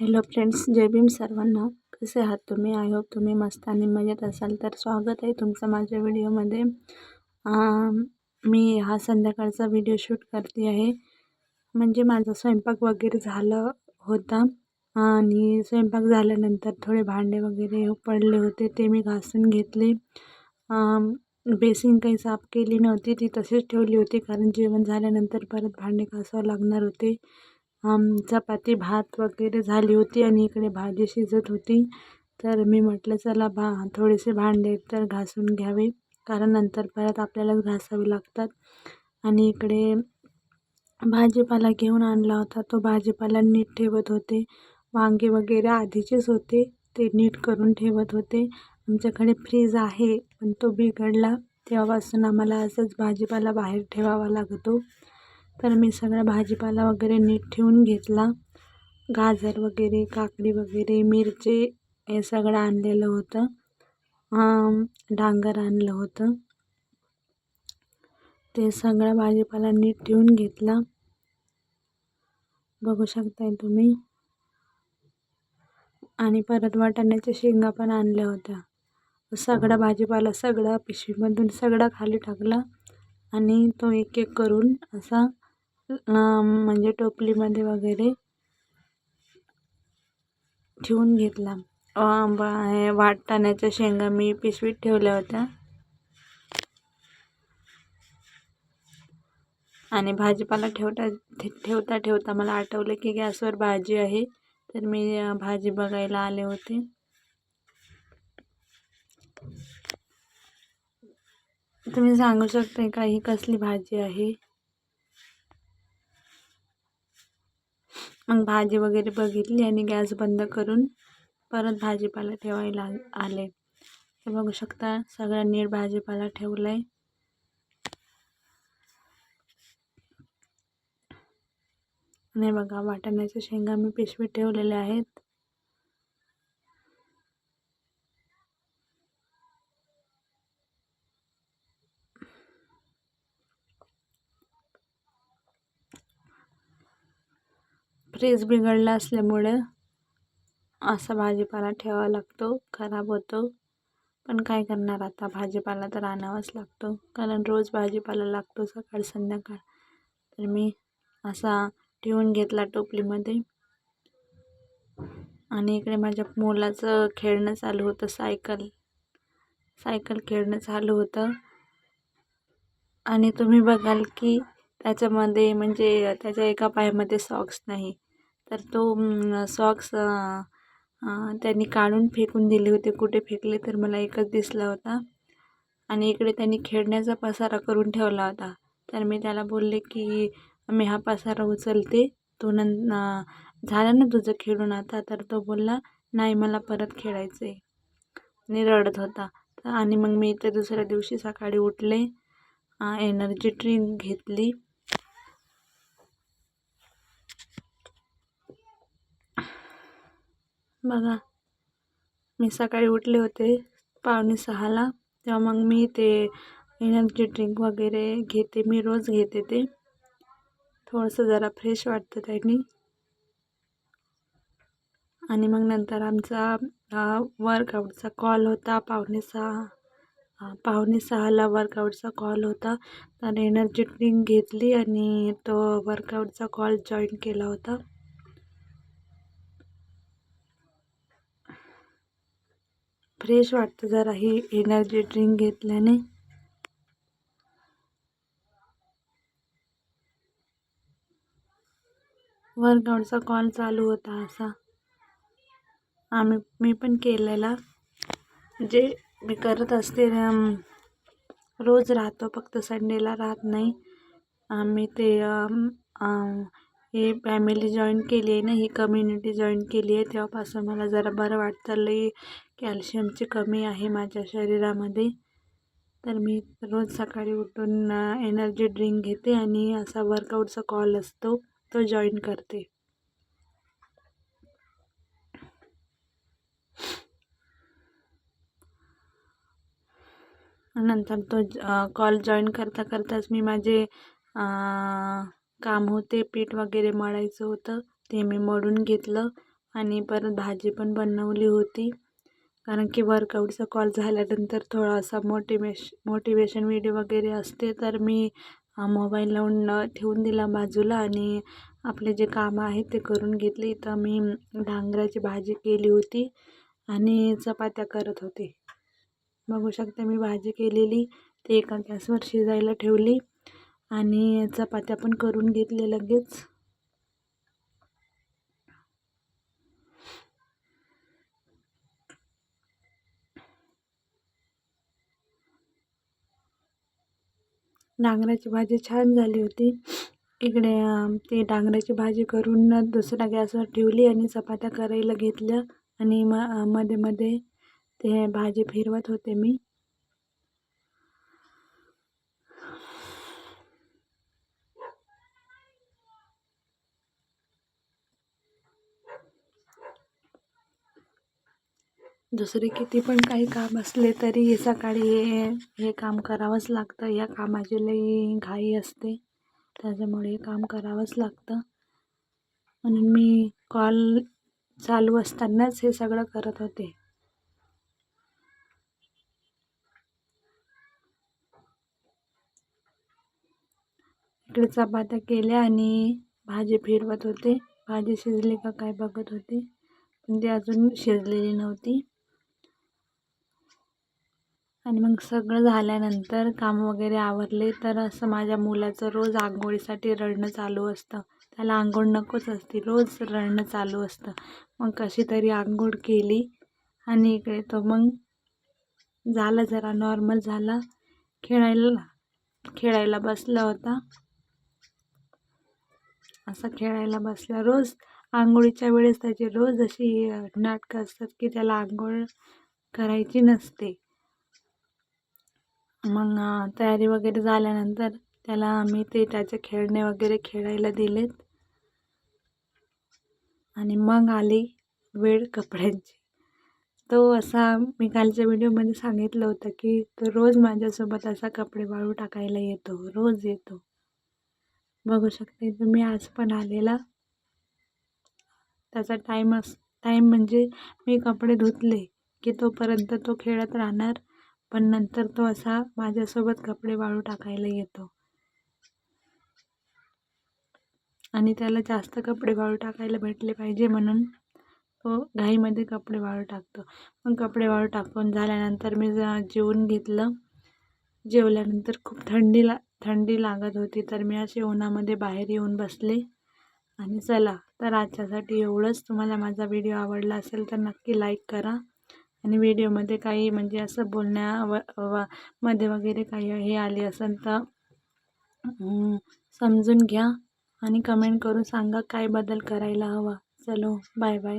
Hello friends जय भीम सर्वांना. कसे आहात तुम्ही? आय होप तुम्ही मस्त आणि मजेत असाल. तर स्वागत आहे तुमचं माझ्या व्हिडिओमध्ये. मी हा संध्याकाळचा व्हिडिओ शूट करते आहे. म्हणजे माझा स्वयंपाक वगैरे झालं होता. आणि स्वयंपाक झाल्यानंतर थोडे भांडे वगैरे पडले होते ते मी घासून घेतले. बेसिन काही साफ केली नव्हती ती तशीच ठेवली होती. कारण जेवण झाल्यानंतर परत भांडे घासावं लागणार होते. चपाती भात वगैरे झाली होती आणि इकडे भाजी शिजत होती. तर मी म्हटलं चला भा थोडेसे भांडे तर घासून घ्यावे कारण नंतर परत आपल्यालाच घासावे लागतात. आणि इकडे भाजीपाला घेऊन आणला होता. तो भाजीपाला नीट ठेवत होते. वांगे वगैरे आधीचेच होते. ते नीट करून ठेवत होते. आमच्याकडे फ्रीज आहे पण तो बिघडला. तेव्हापासून आम्हाला असंच भाजीपाला बाहेर ठेवावा लागतो. तर मी सगळा भाजीपाला वगैरे नीट ठेवून घेतला. गाजर वगैरे काकडी वगैरे मिरची हे सगळं आणलेलं होतं. डांगर आणलं होतं. ते सगळा भाजीपाला नीट ठेवून घेतला. बघू शकताय तुम्ही. आणि परत वाटाण्याच्या शेंगा पण आणल्या होत्या. सगळा भाजीपाला सगळा पिशवीमधून सगळा खाली टाकला आणि तो एक एक करून असा म्हणजे टोपलीमध्ये वगैरे ठेवून घेतला. हे शेंगा मी पिशवीत ठेवल्या होत्या. आणि भाजीपाला ठेवता ठेवता ठेवता मला आठवलं की गॅसवर भाजी आहे. तर मी भाजी बघायला आले होते. तुम्ही सांगू शकता का ही कसली भाजी आहे? मग भाजी वगैरे बघितली आणि गॅस बंद करून परत भाजीपाला ठेवायला आले. हे बघू शकता सगळा नीट भाजीपाला ठेवला आहे आणि बघा वाटाण्याच्या शेंगा मी पिशवीत ठेवलेल्या आहेत. फ्रीज बिघडला असल्यामुळं असा भाजीपाला ठेवावा लागतो. खराब होतो. पण काय करणार आता? भाजीपाला तर आणावाच लागतो. कारण रोज भाजीपाला लागतो सकाळ संध्याकाळ. तर मी असा ठेवून घेतला टोपलीमध्ये. आणि इकडे माझ्या मुलाचं खेळणं चालू होतं. सायकल सायकल खेळणं चालू होतं. आणि तुम्ही बघाल की त्याच्यामध्ये म्हणजे त्याच्या एका पायामध्ये सॉक्स नाही. तर तो सॉक्स त्यांनी काढून फेकून दिले होते. कुठे फेकले तर मला एकच दिसला होता. आणि इकडे त्यांनी खेळण्याचा पसारा करून ठेवला होता. तर मी त्याला बोलले की मी हा पसारा उचलते. तू नं झालं ना तुझं खेळून आता? तर तो बोलला नाही मला परत खेळायचं आहे आणि रडत होता. आणि मग मी इथे दुसऱ्या दिवशी सकाळी उठले एनर्जी ड्रिंक घेतली. बघा मी सकाळी उठले होते पावणे सहाला. तेव्हा मग मी ते एनर्जी ड्रिंक वगैरे घेते मी रोज घेते ते. थोडंसं जरा फ्रेश वाटतं त्यांनी. आणि मग नंतर आमचा वर्कआउटचा कॉल होता पावणे सहा. पावणे सहाला वर्कआउटचा कॉल होता. तर एनर्जी ड्रिंक घेतली आणि तो वर्कआउटचा कॉल जॉईन केला होता. फ्रेश वाटतं जरा ही एनर्जी ड्रिंक घेतल्याने. वर्कआउटचा कॉल चालू होता असा. आम्ही मी पण केलेला. जे मी करत असते रोज राहतो फक्त संडेला राहत नाही. आम्ही ते हे फॅमिली जॉईन केली आहे ना ही कम्युनिटी जॉईन केली आहे तेव्हापासून मला जरा बरं वाटतं. लई कॅल्शियमची कमी आहे माझ्या शरीरामध्ये. तर मी रोज सकाळी उठून एनर्जी ड्रिंक घेते आणि असा वर्कआउटचा कॉल असतो तो जॉईन करते. नंतर तो कॉल जॉईन करता करताच मी माझे काम होते पीठ वगैरे मळायचं होतं ते मी मळून घेतलं आणि परत भाजी पण बनवली होती. कारण की वर्कआउटचा कॉल झाल्यानंतर थोडासा मोटिवेश मोटिवेशन व्हिडिओ वगैरे असते तर मी मोबाईल लावून ठेवून दिला बाजूला आणि आपले जे कामं आहेत ते करून घेतले. तर मी डांगराची भाजी केली होती आणि चपात्या करत होते. बघू शकते मी भाजी केलेली ते एका गॅसवर शिजायला ठेवली. आणि चपात्या पण करून घेतले लगेच. डांगराची भाजी छान झाली होती. इकडे ते डांगराची भाजी करून दुसऱ्या गॅसवर ठेवली आणि चपात्या करायला घेतल्या. आणि म मध्ये मध्ये ते भाजी फिरवत होते मी. दुसरे किती पण काही काम असले तरी सकाळी हे हे काम करावंच लागतं. या कामाची लई घाई असते. त्याच्यामुळे हे काम करावंच लागतं. म्हणून मी कॉल चालू असतानाच हे सगळं करत होते. इकडे चपात्या केल्या आणि भाजी फिरवत होते. भाजी शिजली का काय बघत होते. पण ती अजून शिजलेली नव्हती. आणि मग सगळं झाल्यानंतर काम वगैरे आवरले तर असं माझ्या मुलाचं रोज आंघोळीसाठी रडणं चालू असतं. त्याला आंघोळ नकोच असते रोज रडणं चालू असतं. मग कशी तरी आंघोळ केली आणि इकडे तो मग झाला जरा नॉर्मल झाला. खेळायला खेळायला बसला होता. असं खेळायला बसला. रोज आंघोळीच्या वेळेस त्याची रोज अशी नाटकं असतात की त्याला आंघोळ करायची नसते. मग तयारी वगैरे झाल्यानंतर त्याला मी ते त्याचे खेळणे वगैरे खेळायला दिलेत. आणि मग आली वेळ कपड्यांची. तो असा मी कालच्या व्हिडिओमध्ये सांगितलं होतं की तो रोज माझ्यासोबत असा कपडे वाळू टाकायला येतो रोज येतो. बघू शकते तुम्ही आज पण आलेला. त्याचा टाईम अस टाईम म्हणजे मी कपडे धुतले की तोपर्यंत तो खेळत राहणार. पण नंतर तो असा माझ्यासोबत कपडे वाळू टाकायला येतो. आणि त्याला जास्त कपडे वाळू टाकायला भेटले पाहिजे म्हणून तो घाईमध्ये कपडे वाळू टाकतो. मग कपडे वाळू टाकून झाल्यानंतर मी जेवून घेतलं. जेवल्यानंतर खूप थंडी ला थंडी लागत होती तर मी असे उन्हामध्ये बाहेर येऊन बसले. आणि चला तर आजच्यासाठी एवढंच. तुम्हाला माझा व्हिडिओ आवडला असेल तर नक्की लाईक करा. आणि व्हिडिओमध्ये काही म्हणजे असं बोलण्या व मध्ये वगैरे काही हे आले असेल तर समजून घ्या आणि कमेंट करून सांगा काय बदल करायला हवा. चलो बाय बाय